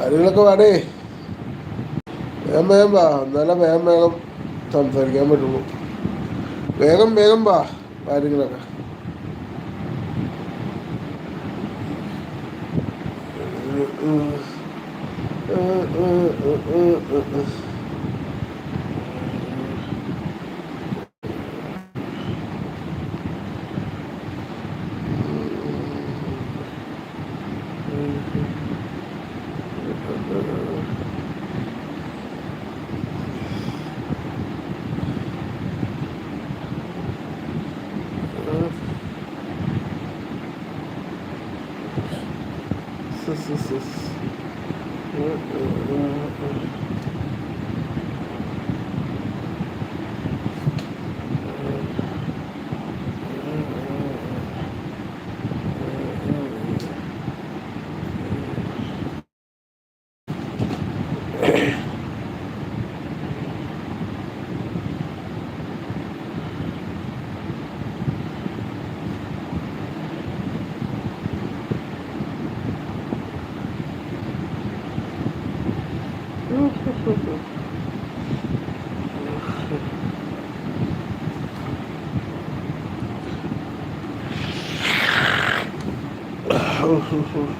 കാര്യങ്ങളൊക്കെ വേണേ വേഗം വേഗം വാ. എന്നാലേ വേഗം വേഗം സംസാരിക്കാൻ പറ്റുള്ളൂ. വേഗം വേഗം വാ. കാര്യങ്ങളൊക്കെ. sim, sim.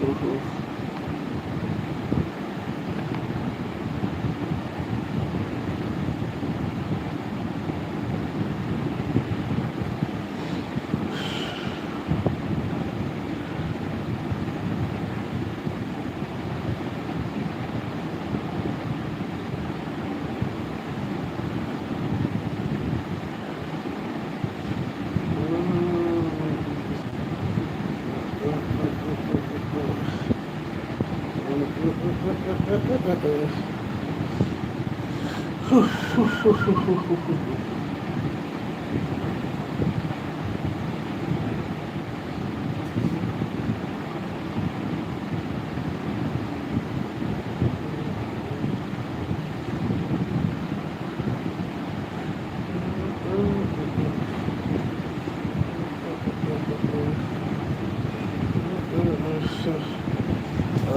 嗯哼。складові.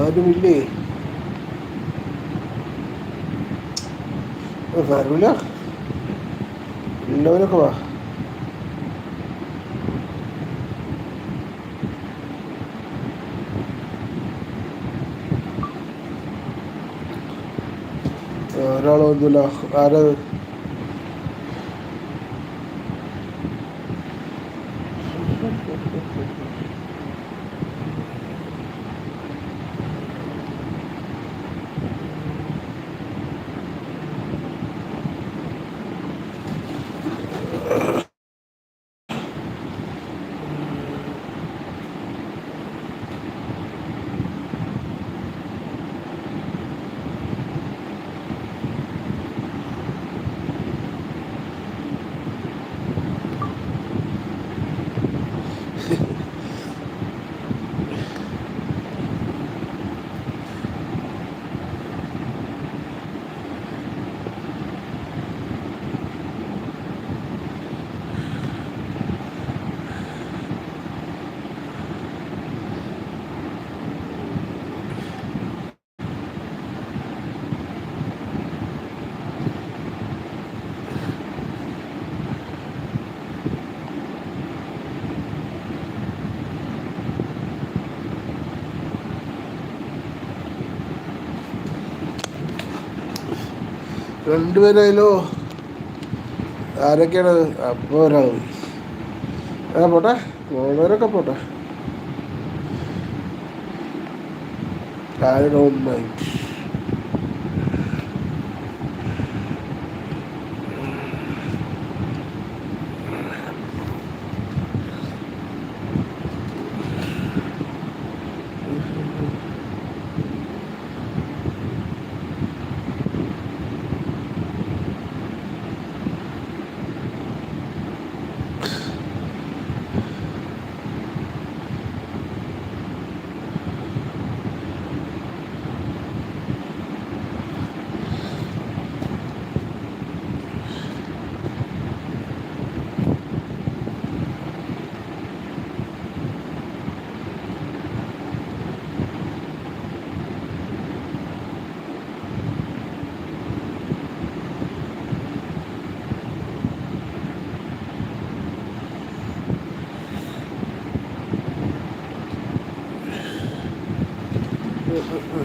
അതുമില്ലേ করতে পারবি না নইলে কমা رضي الله عنه രണ്ടുപേരായാലോ? ആരൊക്കെയാണ്? അപ്പോൾ ഒരാൾ ആ പോട്ടെ. പോണവരൊക്കെ പോട്ടെ. I don't mind. Mm-hmm.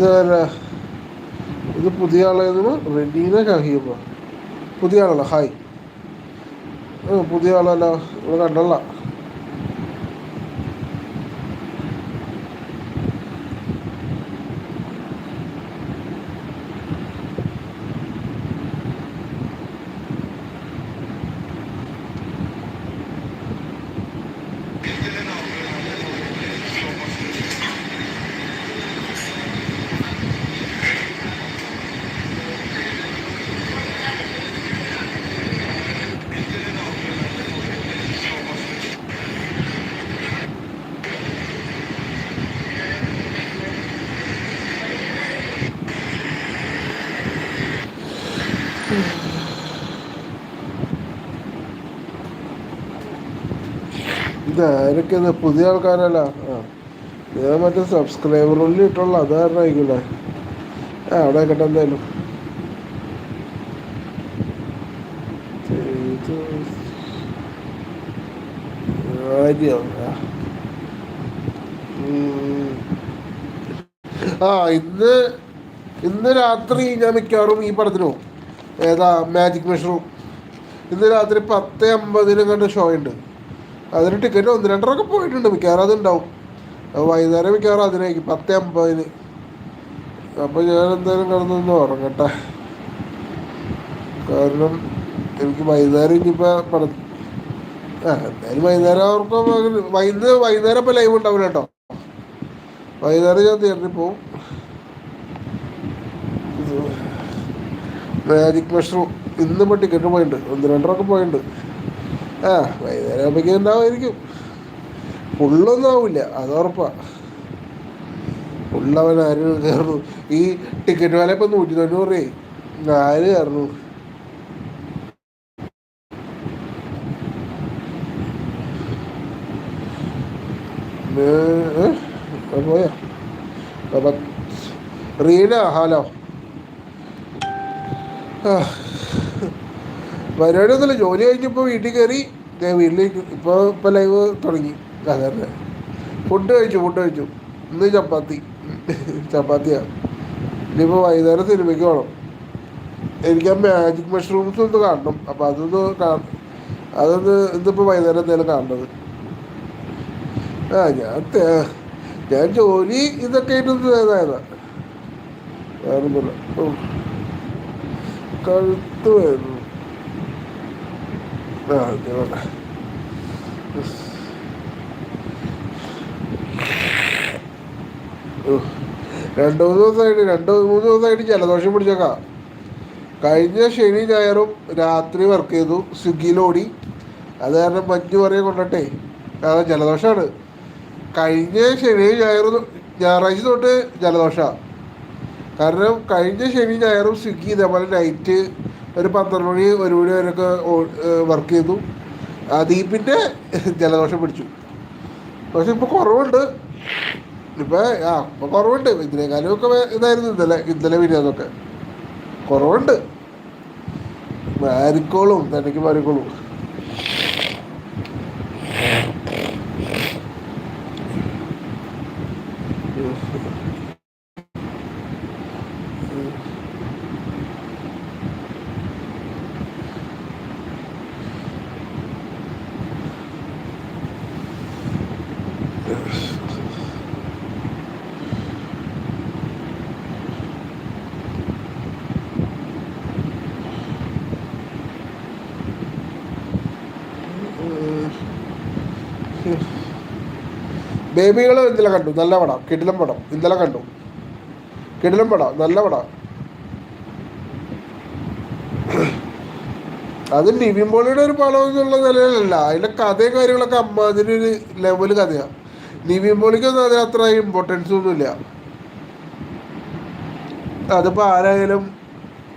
ഇത് ഇത് പുതിയ ആളായിരുന്നു റെഡീന കഹീബ പുതിയ ആളല്ല ഹായ്. പുതിയ ആളല്ല ഇവിടെ കണ്ടല്ല. ഇത് ആരൊക്കെ പുതിയ ആൾക്കാരല്ല. ഞാൻ മറ്റേ സബ്സ്ക്രൈബറുള്ളിൽ ഇട്ടുള്ള അത് ആയിക്കൂല ആ അവിടെ ആയിക്കോട്ടെ എന്തായാലും. ആ ഇന്ന് ഇന്ന് രാത്രി ഞാൻ മിക്കവാറും ഈ പടത്തിന് പോകും. ഏതാ മാജിക് മഷ്റൂം ഇന്ന് രാത്രി പത്ത് അമ്പതിനും കണ്ട് ഷോ ഉണ്ട്. അതിന് ടിക്കറ്റ് ഒന്ന് രണ്ടരൊക്കെ പോയിട്ടുണ്ട് മിക്കവാറും അതുണ്ടാവും. വൈകുന്നേരം മിക്കവാറും അതിനായിരിക്കും പത്ത് അമ്പതിന്. അപ്പോൾ ഞാൻ എന്തായാലും കിടന്നൊന്ന് ഉറങ്ങട്ടെ. കാരണം എനിക്ക് വൈകുന്നേരം ഇനിയിപ്പോൾ പട ആ എന്തായാലും വൈകുന്നേരം അവർക്ക് വൈകുന്നേരം വൈകുന്നേരം ഇപ്പോൾ ലൈവ് ഉണ്ടാവില്ല കേട്ടോ. വൈകുന്നേരം ഞാൻ തിയേറ്ററിൽ പോവും. മാജിക് മഷ്റൂം ഇന്നിപ്പോൾ ടിക്കറ്റ് പോയിണ്ട് ഒന്ന് രണ്ടരൊക്കെ പോയിണ്ട് ആ വൈകുന്നേരം ആകുമ്പോഴേക്കും ഉണ്ടാവുമായിരിക്കും ഫുള്ളൊന്നും ആവില്ല അത് ഉറപ്പാണ് ഫുള്ളവൻ ആര് കയറുന്നു? ഈ ടിക്കറ്റ് വില ഇപ്പം നൂറ്റി തൊണ്ണൂറ് രൂപ ആര് കയറുന്നു? പോയാ? റീന ഹലോ. പരിപാടി ഒന്നുമില്ല. ജോലി കഴിഞ്ഞപ്പോൾ വീട്ടിൽ കയറി ഞാൻ വീട്ടിലേക്ക്. ഇപ്പോൾ ഇപ്പോൾ ലൈവ് തുടങ്ങി. അതന്നെ ഫുഡ് കഴിച്ചു ഫുഡ് കഴിച്ചു. ഇന്ന് ചപ്പാത്തി. ചപ്പാത്തിയാണ് ഇനിയിപ്പോൾ വൈകുന്നേരം സിനിമയ്ക്ക് വേണം എനിക്ക് ആ മാജിക് മഷ്റൂംസ് ഒന്ന് കാണണം. അപ്പോൾ അതൊന്ന് കാ അതൊന്ന് ഇന്നിപ്പോൾ വൈകുന്നേരം എന്തായാലും കാണേണ്ടത് ആ ഞാൻ ഞാൻ ജോലി ഇതൊക്കെ ആയിട്ടൊന്നും ഇതായതാ വേറൊന്നുമില്ല. ഓ കഴുത്ത് വരുന്നു രണ്ടു മൂന്ന് ദിവസമായിട്ട് രണ്ട് മൂന്ന് ദിവസമായിട്ട് ജലദോഷം പിടിച്ചേക്കാം. കഴിഞ്ഞ ശനി ഞായറും രാത്രി വർക്ക് ചെയ്തു സ്വിഗ്ഗിയിലോടി അത് കാരണം മഞ്ഞ് പറയെ കൊണ്ടട്ടെ. കാരണം ജലദോഷമാണ് കഴിഞ്ഞ ശനി ഞായറും ഞായറാഴ്ച തൊട്ട് ജലദോഷമാണ് കാരണം കഴിഞ്ഞ ശനി ഞായറും സ്വിഗ്ഗി ഇതേപോലെ നൈറ്റ് ഒരു പന്ത്രണ്ട് മണി ഒരു മണി വരെയൊക്കെ വർക്ക് ചെയ്തു. ദീപിന്റെ ജലദോഷം പിടിച്ചു. പക്ഷെ ഇപ്പോൾ കുറവുണ്ട്. ഇപ്പം ആ ഇപ്പോൾ കുറവുണ്ട്. ഇതിനേക്കാളും ഒക്കെ ഇതായിരുന്നു ഇന്നലെ ഇന്നലെ വിനോദമൊക്കെ കുറവുണ്ട്. മാറിക്കോളും തനിക്ക് മാറിക്കോളും ബേബികൾ ഇന്നലെ കണ്ടു. നല്ല പടം. കിടിലം പടം. ഇന്നലെ കണ്ടു. കിടിലം പടം. നല്ല പടം. അത് ലിവിൻ പോളിയുടെ ഒരു പടം എന്നുള്ള നിലയിലല്ല. അതിന്റെ കഥയും കാര്യങ്ങളൊക്കെ അമ്മാതിരി ഒരു ലെവൽ കഥയാണ് ലിവിൻ പോളിക്കൊന്നും അതിന് അത്ര ഇമ്പോർട്ടൻസ് ഒന്നുമില്ല. അതിപ്പോ ആരായാലും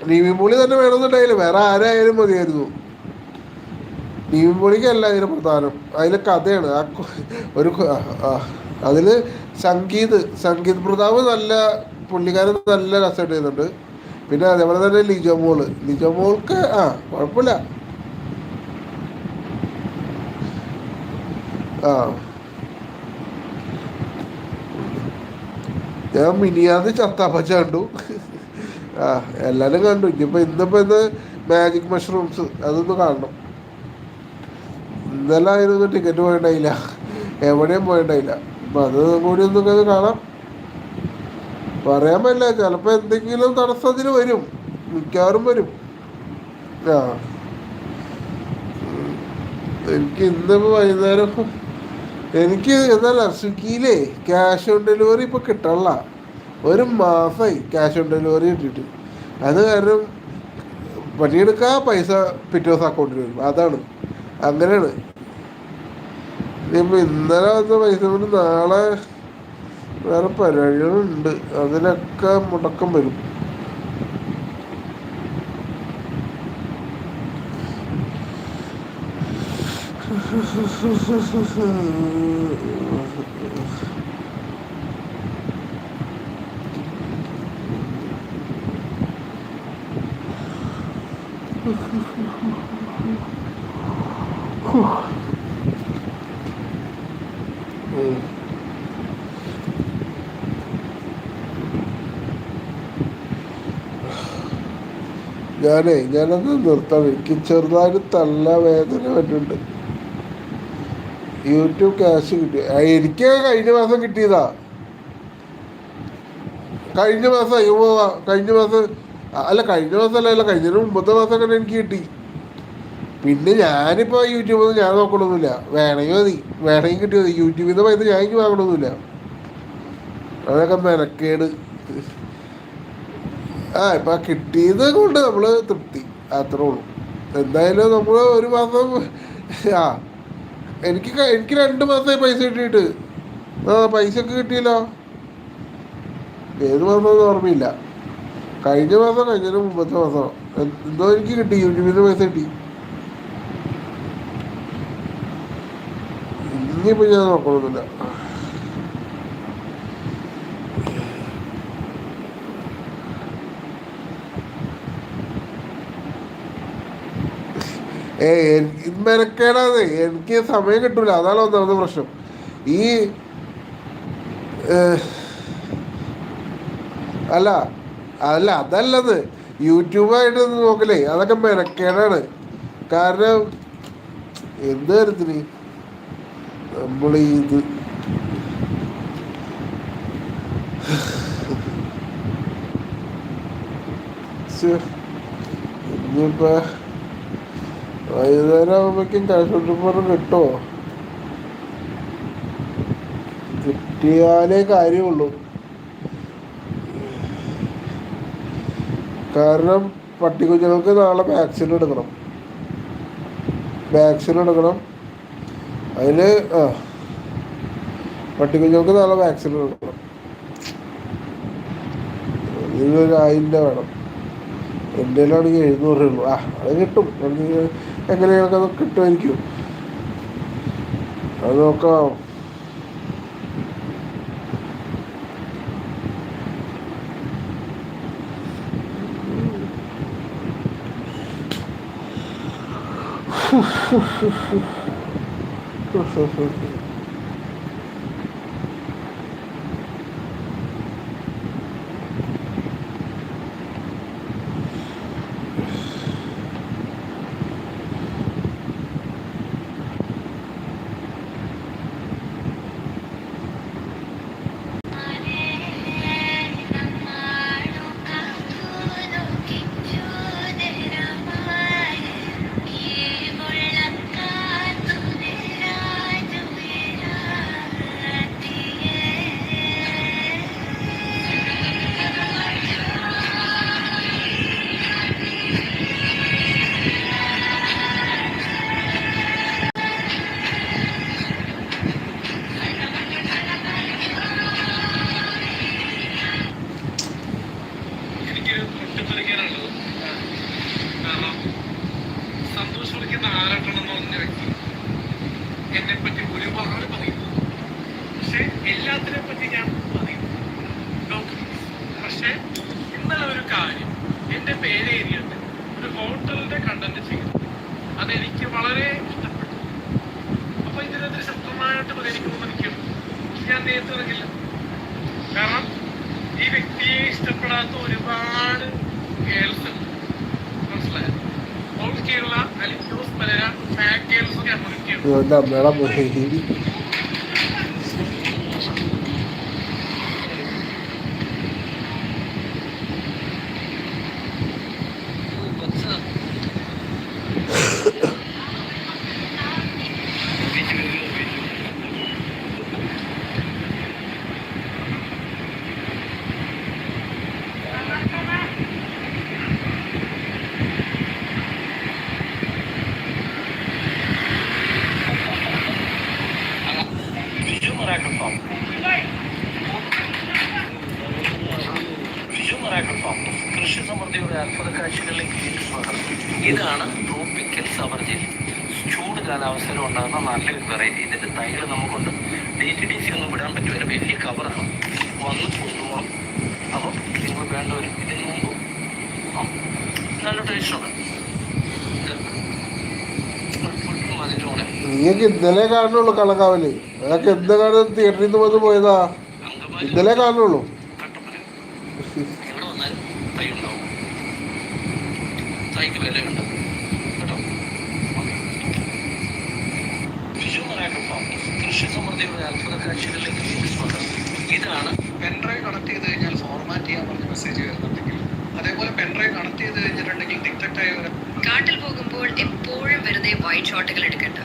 ലിവിൻ പോളി തന്നെ വേണമെന്നുണ്ടായാലും വേറെ ആരായാലും മതിയായിരുന്നു. നിവിൻ പൊളിക്കല്ല അതിന് പ്രധാനം. അതിലെ കഥയാണ്. ആ ഒരു അതിൽ സംഗീത് സംഗീത് പ്രതാപ് നല്ല പുള്ളിക്കാരൻ നല്ല രസം ചെയ്യുന്നുണ്ട് പിന്നെ അതേപോലെ തന്നെ ലിജമോൾ ലിജമോൾക്ക് ആ കുഴപ്പമില്ല. ആ. ഞാൻ മിനിയാന്ന് ചത്താപ്പച്ച കണ്ടു. ആ എല്ലാരും കണ്ടു. ഇനിയിപ്പോൾ ഇന്നിപ്പോ ഇന്ന് മാജിക് മഷ്റൂംസ് അതൊന്ന് കാണണം. ആയിരുന്നു ടിക്കറ്റ് പോയിട്ടില്ല എവിടെയും പോയിട്ടില്ല അപ്പൊ അത് കൂടി ഒന്ന് കാണാം. പറയാൻ പറ്റില്ല. ചിലപ്പോ എന്തെങ്കിലും തടസ്സത്തിന് വരും. മിക്കവാറും വരും. ആ. എനിക്ക് ഇന്നിപ്പോൾ വൈകുന്നേരം എനിക്ക് എന്നല്ല സ്വിഗ്ഗിയിലേ ക്യാഷ് ഓൺ ഡെലിവറി ഇപ്പൊ കിട്ടണല്ല. ഒരു മാസമായി ക്യാഷ് ഓൺ ഡെലിവറി കിട്ടിയിട്ട് അത് കാരണം പണിയെടുക്കാൻ പൈസ പിറ്റേ ദിവസം അക്കൗണ്ടിൽ വരും. അതാണ്. അങ്ങനെയാണ്. ഇനിയിപ്പോൾ ഇന്നലെ വന്ന പൈസ കൊണ്ട് നാളെ വേറെ പരിപാടികളുണ്ട്. അതിനൊക്കെ മുടക്കം വരും. ഞാനേ ഞാനത് നിർത്താം. എനിക്ക് ചെറുതായിട്ട് തള്ള വേദന പറ്റുന്നുണ്ട് യൂട്യൂബ് ക്യാഷ് കിട്ടി. എനിക്ക് കഴിഞ്ഞ മാസം കിട്ടിയതാ. കഴിഞ്ഞ മാസം അയ്യോ കഴിഞ്ഞ മാസം അല്ല കഴിഞ്ഞ മാസം അല്ല അല്ല കഴിഞ്ഞ മുമ്പത്തെ മാസം തന്നെ എനിക്ക് കിട്ടി. പിന്നെ ഞാനിപ്പോൾ യൂട്യൂബിൽ നിന്ന് ഞാൻ നോക്കണമൊന്നുമില്ല വേണമെങ്കിൽ മതി. വേണമെങ്കിൽ കിട്ടിയത് യൂട്യൂബിൽ നിന്ന് പൈസ ഞാൻ വാങ്ങണമൊന്നുമില്ല അതൊക്കെ മെനക്കേട്. ആ ഇപ്പം കിട്ടിയത് കൊണ്ട് നമ്മൾ തൃപ്തി. അത്രേ ഉള്ളൂ. എന്തായാലും നമ്മൾ ഒരു മാസം ആ എനിക്ക് എനിക്ക് രണ്ട് മാസമായി പൈസ കിട്ടിയിട്ട്. ആ പൈസ ഒക്കെ കിട്ടിയല്ലോ. ഏത് മാസം ഓർമ്മയില്ല. കഴിഞ്ഞ മാസം കഴിഞ്ഞതിന് മുമ്പത്തെ മാസം. എന്തോ എനിക്ക് കിട്ടി. യൂട്യൂബിൽ പൈസ കിട്ടി. ഇനിയിപ്പോൾ ഞാൻ നോക്കണമെന്നില്ല ഏ മെനക്കേടാതെ എനിക്ക് സമയം കിട്ടൂല. അതാണ് ഒന്നാമത് പ്രശ്നം. ഈ അല്ല അല്ല അതല്ലത്. യൂട്യൂബായിട്ട് നോക്കലേ. അതൊക്കെ മെനക്കേടാണ്. കാരണം എന്ത് കാര്യത്തിന്? നമ്മൾ ഇത് ഇനിയിപ്പോ വൈകുന്നേരം ആകുമ്പോഴേക്കും ഓൺ കിട്ടുമോ കിട്ടിയാലേ കാര്യമുള്ളൂ. കാരണം പട്ടിക്കുഞ്ഞുങ്ങൾക്ക് നാളെ വാക്സിൻ എടുക്കണം. വാക്സിൻ എടുക്കണം. അതിൽ ആ പട്ടിക്കുഞ്ഞുങ്ങൾക്ക് നാളെ വാക്സിൻ എടുക്കണം. ഇതിനൊരു ആയില്ല വേണം. എന്റെ ആണെങ്കിൽ എഴുന്നൂറ് ഉള്ളൂ ആ അത് കിട്ടും. എങ്ങനെയൊക്കെ കിട്ടും എനിക്കും. അത് നോക്കാം. ഹ ഹ ഹ ഹ ഹ. ഹ വിളിക്കുന്ന ആരാട്ടണം എന്ന് പറഞ്ഞ വ്യക്തി എന്നെ പറ്റി ഒരുപാട് പറയുന്നു പക്ഷെ എല്ലാത്തിനെ പറ്റി ഞാൻ പറയും. നോക്ക്. പക്ഷെ ഇന്നലെ ഒരു കാര്യം എന്റെ പേരേരിയുണ്ട് ഒരു ഹോട്ടലിന്റെ കണ്ടന്റ് ചെയ്തു. അതെനിക്ക് വളരെ ഇഷ്ടപ്പെട്ടു. അപ്പൊ ഇതിനെതിരെ ശക്തമായിട്ട് പ്രതികരിക്കുമെന്ന് എനിക്ക് ഞാൻ നേരത്തെ കാരണം ഈ വ്യക്തിയെ ഇഷ്ടപ്പെടാത്ത ഒരുപാട് ഗേൾസ് ഉണ്ട്. മനസ്സിലായോ? കേരള അല്ലെങ്കിൽ ന്യൂസ് പലര നീയൊക്കെ ഇന്നലെ കാണുള്ളൂ കണക്കാവൽ. അതൊക്കെ എന്താണ് തിയേറ്ററിൽ നിന്ന് വന്ന് പോയതാ. ഇന്നലെ കാണുള്ളൂ തൈക്ക് കാട്ടിൽ പോകുമ്പോൾ എപ്പോഴും വെറുതെ വൈറ്റ് ഷോട്ടുകൾ എടുക്കണ്ട.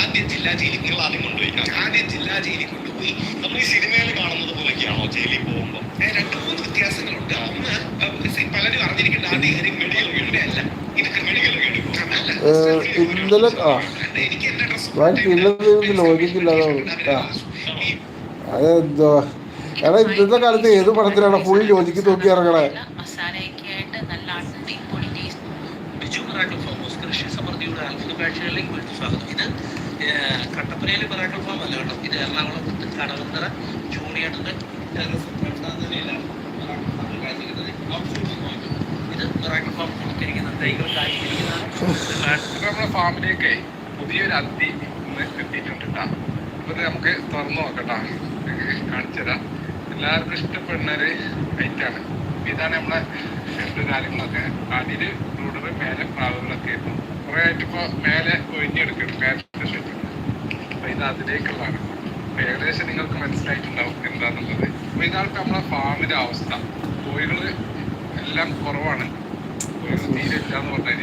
ആദ്യം ജില്ലാ ജയിലിൽ നിങ്ങൾ ആദ്യം കൊണ്ടുപോയി. ആദ്യം ജില്ലാ ജയിലിൽ കൊണ്ടുപോയി. നമ്മൾ ഈ സിനിമയിൽ കാണുന്നത് പോലെയൊക്കെയാണോ ജയിലിൽ പോകുമ്പോൾ രണ്ട് മൂന്ന് വ്യത്യാസങ്ങളുണ്ട്. ഒന്ന് പലരും അറിഞ്ഞിരിക്കേണ്ട ആദ്യ കാര്യം മെഡിക്കൽ വേണ്ടി അല്ല. ഇത് മെഡിക്കൽ ഇന്നലെ എനിക്ക് എന്റെ ഡ്രസ് ലോജിക്കില്ലാതെ എടാ ഇന്നത്തെ കാലത്ത് ഏത് പടത്തിലാണ് ഫുൾ ലോജിക്ക് നോക്കി ഇറങ്ങണേ? ഇത് കട്ടപ്പനയിലെ ഫാം അല്ല കേട്ടോ. കടവന്തറ ജൂണിയേട്ടന്റെ ഫാം കൊടുത്തിരിക്കുന്ന തൈകൾ ഫാമിലേക്ക് പുതിയൊരു അത്തി കിട്ടിയിട്ടുണ്ട് എത്തിയിട്ടുണ്ട് കേട്ടോ. അപ്പൊ നമുക്ക് തുറന്നു നോക്കട്ടാ കാണിച്ചു തരാം എല്ലാവർക്കും ഇഷ്ടപ്പെടുന്ന ഒരു ഐറ്റാണ് ഇതാണ് നമ്മളെ ഷെഡ് കാര്യങ്ങളൊക്കെ. അടിയിൽ റൂഡർ മേലെ പ്രാവുകളൊക്കെ ആയിരുന്നു. കുറെ ആയിട്ട് ഇപ്പൊ മേലെ ഒഴിഞ്ഞെടുക്കണം മേലത്തെ ഷെഡ് അപ്പൊ ഇത് അതിലേക്കുള്ളതാണ്. ഏകദേശം നിങ്ങൾക്ക് മനസ്സിലായിട്ടുണ്ടാവും എന്താന്നുള്ളത്. അപ്പൊ ഇതാണ് നമ്മളെ ഫാമിന്റെ അവസ്ഥ. കോഴികൾ എല്ലാം കുറവാണ്. കോഴികൾ തീരെ ഇല്ല എന്ന് പറഞ്ഞാൽ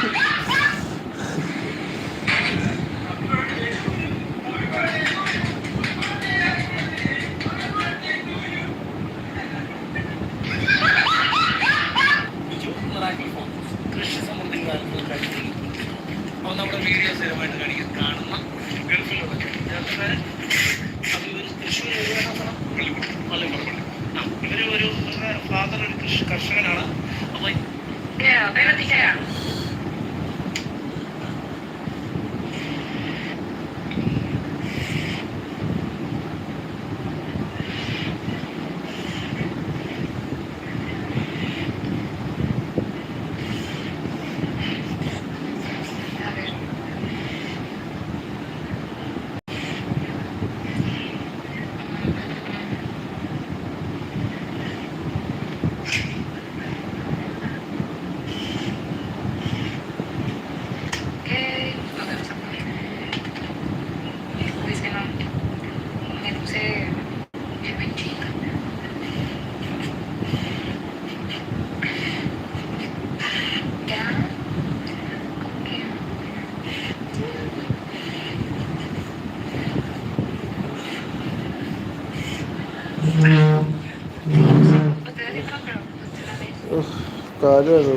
ustedes